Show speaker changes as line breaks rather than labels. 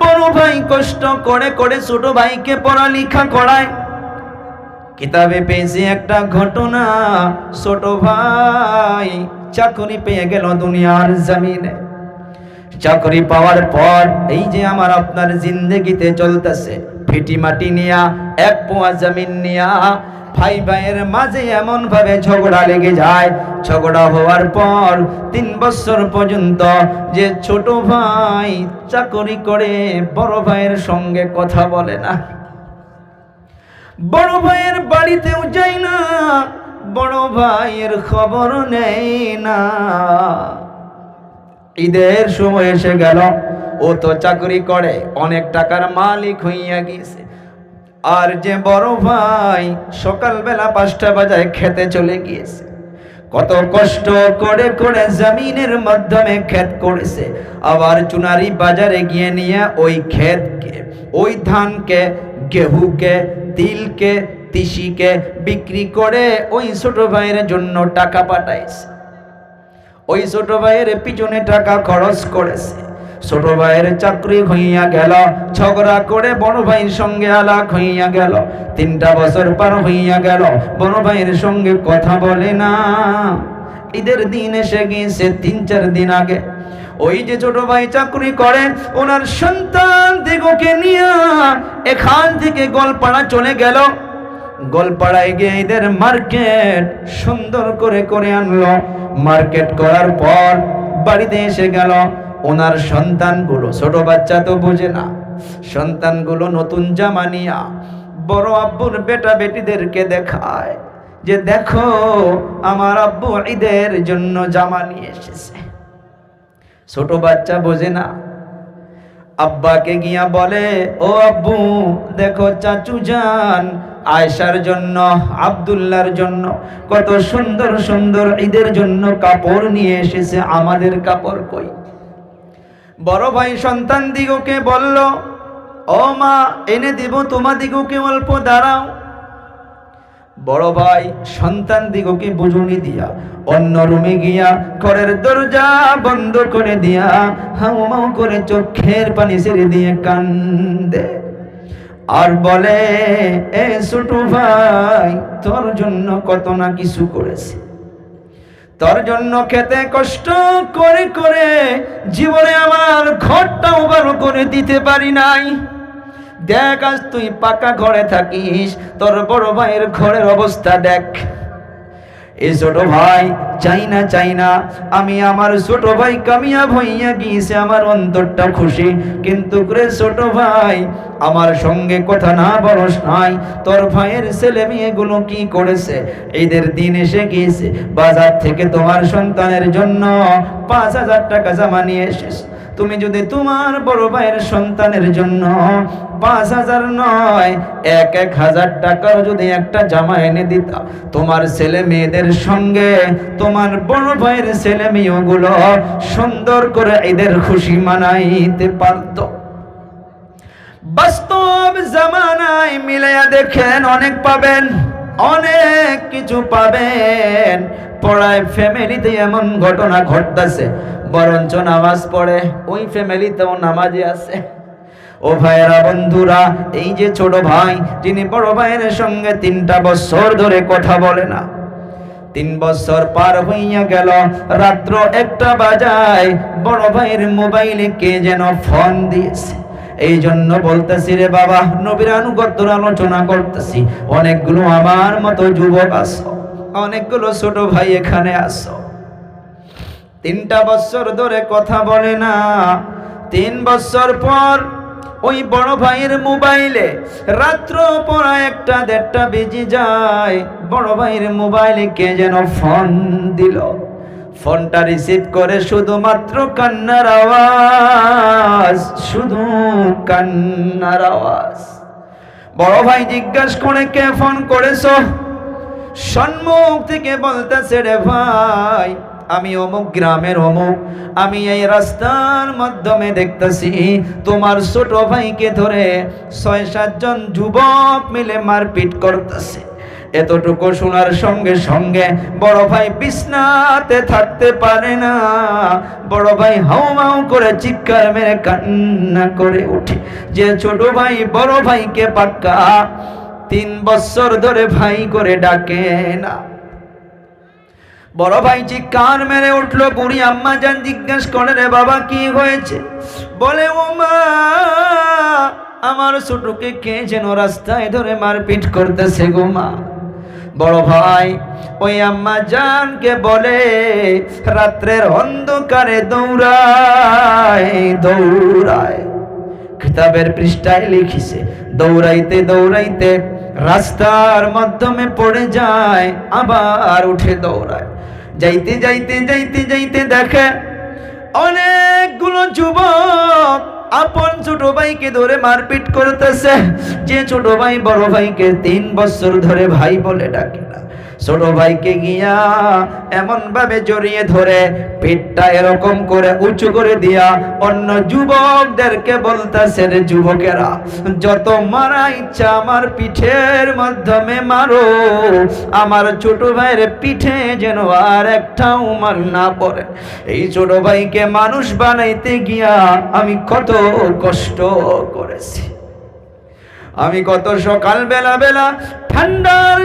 বড় ভাই কষ্ট করে করে ছোট ভাইকে পড়ালেখা করায়। কিতাবে পেয়েছি একটা ঘটনা, ছোট ভাই চাকরি পেয়ে গেল দুনিয়ার জামিনে। চাকরি পাওয়ার পর এই যে আমার আপনার জিন্দগিতে চলতেছে ফিটি মাটি নিয়া, এক পোয়া জমিন নিয়া ভাই ভাইয়ের মাঝে এমন ভাবে ঝগড়া লেগে যায়। ঝগড়া হওয়ার পর তিন বছর পর্যন্ত যে ছোট ভাই চাকরি করে বড় ভাইয়ের সঙ্গে কথা বলে না। বড় ভাইয়ের বাড়িতেও যাই না, বড় ভাইয়ের খবর নেই না। ঈদের সময় এসে গেল, ও তো চাকরি করে, অনেক টাকার মালিক হইয়া গিয়েছে। আর যে বড় ভাই সকালবেলা পাঁচটা বাজায় খেতে চলে গিয়েছে। কত কষ্ট করে করে জমিনের মাধ্যমে ক্ষেত করেছে। আবার চুনারি বাজারে গিয়ে নিয়ে ওই ক্ষেতকে, ওই ধানকে, গেহুকে, তিলকে, তিসিকে বিক্রি করে ওই ছোট ভাইয়ের জন্য টাকা পাঠাইছে। ওই ছোট ভাইয়ের পিছনে টাকা খরচ করেছে। ছোট ভাইয়ের চাকরি হইয়া গেল, ঝগড়া করে বড় ভাইয়ের সঙ্গে আলাপ হইয়া গেল। তিনটা বছর পার হইয়া গেল, বড় ভাইয়ের সঙ্গে কথা বলে না। ঈদের দিন এসে গিয়েছে, তিন চার দিন আগে। ওই যে ছোট ভাই চাকরি করে, ওনার সন্তান দিগকে নিয়ে এখান থেকে গোলপাড়া চলে গেল। গোলপাড়ায় গিয়ে এদের মার্কেট সুন্দর করে করে আনলো। মার্কেট করার পর বাড়িতে এসে গেল। ওনার সন্তানগুলো, ছোট বাচ্চা তো বোঝে না, সন্তানগুলো নতুন জামা নিয়া বড় আব্বুর বেটা বেটিদেরকে দেখায় যে দেখো, আমার আব্বু ঈদের জন্য জামা নিয়ে এসেছে। ছোট বাচ্চা বোঝে না। আব্বাকে গিয়া বলে, ও আব্বু, দেখো চাচু যান আয়সার জন্য আব্দুল্লার জন্য, কত সুন্দর সুন্দর ঈদের জন্য কাপড় নিয়ে এসেছে, আমাদের কাপড় কই? বড় ভাই সন্তান দিগকে বলল, ও মা, এনে দিব তোমাদিগকে অল্প দাঁড়াও। বড় ভাই সন্তান দিগকে বুঝুনি দিয়া, অন্য রুমে গিয়া ঘরের দরজা বন্ধ করে দিয়া হাউমাউ করে চোখের পানি ছেড়ে দিয়ে কান্দে। আর বলে, এ ছোট ভাই, তোর জন্য কত না কিছু করেছে। তোর জন্য খেতে কষ্ট করে করে জীবনে আমার ঘরটাও ভালো করে দিতে পারি নাই। দেখ আজ তুই পাকা ঘরে থাকিস, তোর বড় ভাইয়ের ঘরের অবস্থা দেখ। এই ছোট ভাই, চাই না চাই না। আমি আমার ছোট ভাই কামিয়াব হইয়া গিয়েছে, আমার অন্তরটা খুশি। কিন্তু রে ছোট ভাই, আমার সঙ্গে কথা না বলস নাই। তোর ভাইয়ের ছেলে মেয়েগুলো কি করেছে? ঈদের দিন এসে গিয়েছে। বাজার থেকে তোমার সন্তানের জন্য পাঁচ হাজার টাকা জমা নিয়ে এসেছ। তুমি যদি তোমার বড় ভাইয়ের সন্তানের জন্য পাঁচ হাজার নয়, এক এক হাজার টাকার যদি একটা জামা এনে দিতা, তোমার ছেলে মেয়েদের সঙ্গে তোমার বড় ভাইয়ের ছেলে মেয়েগুলো সুন্দর করে এদের খুশি মানাইতে পারত। বাস্তব জামানায় মিলাইয়া দেখেন অনেক পাবেন, অনেক কিছু পাবেন। পড়ায় ফ্যামিলিতে এমন ঘটনা ঘটতেছে বরঞ্চ নামাজ পড়ে। ওই ফ্যামিলিতেও নামাজে আছে। ও ভাইয়েরা, বন্ধুরা, এই যে ছোট ভাই যিনি বড় ভাইয়ের সঙ্গে তিনটা বছর ধরে কথা বলে না। তিন বছর পার হইয়া গেল, রাত্র একটা বাজায় বড় ভাইয়ের মোবাইলে কে যেন ফোন দিয়েছে। এই জন্য বলতেছি রে বাবা, নবীর আনুগত্যর আলোচনা করতেছি। অনেকগুলো আমার মতো যুবক আসো অনেকগুলো ছোট ভাই এখানে আসো তিনটা বছর ধরে কথা বলে না। তিন বছর পর ওই বড় ভাইয়ের মোবাইলে রাত্র পড়া একটা দেড়টা বেজে যায়। বড় ভাইয়ের মোবাইলে কে যেন ফোন দিল। ফোনটা রিসিভ করে শুধুমাত্র কান্নার আওয়াজ, শুধু কান্নার আওয়াজ। বড় ভাই জিজ্ঞাসা করে, কে ফোন করেছ? সম্মুখ থেকে বলতেছে, রে ভাই আমি অমুক গ্রামের অমুক। আমি এই রাস্তার মাধ্যমে দেখতেছি তোমার ছোট ভাইকে ধরে ছয় সাতজন যুবক মিলে মারপিট করতেছে। এতটুকু শোনার সঙ্গে সঙ্গে বড় ভাই বিছনাতে থাকতে পারে না। বড় ভাই হাউ মাউ করে চিৎকার মেরে কান্না করে উঠে যে ছোট ভাই বড় ভাইকে পাক্কা তিন বছর ধরে ভাই করে ডাকে না। বড় ভাই চিৎকার মেরে উঠল বুড়ি আম্মা যান জিজ্ঞেস করে, রে বাবা, কি হয়েছে? বলে, ও মা, আমার ছোটকে কে যেন রাস্তায় ধরে মারপিট করতেছে গো মা। বড় ভাই ওই আম্মা জানকে বলে, রাত্রের অন্ধকারে দৌড়ায় দৌড়ায়। কিতাবের পৃষ্ঠায় লিখিছে, দৌড়াইতে দৌড়াইতে রাস্তার মাধ্যমে পড়ে যায়, আবার উঠে দৌড়ায়। যাইতে যাইতে যাইতে যাইতে দেখে অনেকগুলো যুবক আপন ছোট ভাইকে ধরে মারপিট করতেছে। যে ছোট ভাই, বড় ভাইকে তিন বছর ধরে ভাই বলে ডাকে। ছোট ভাইকে গিয়া এমন ভাবে জড়িয়ে ধরে পেটটা এরকম করে উঁচু করে দিয়া অন্য যুবকদেরকে বলতেছে, রে যুবকেরা, যত মারা ইচ্ছা আমার পিঠের মাধ্যমে মারো। আমার ছোট ভাইয়ের পিঠে যেন আর একটাও মার না পড়ে। এই ছোট ভাইকে মানুষ বানাইতে গিয়া আমি কত কষ্ট করেছি। আমি কত সকাল বেলা বেলা ঠান্ডার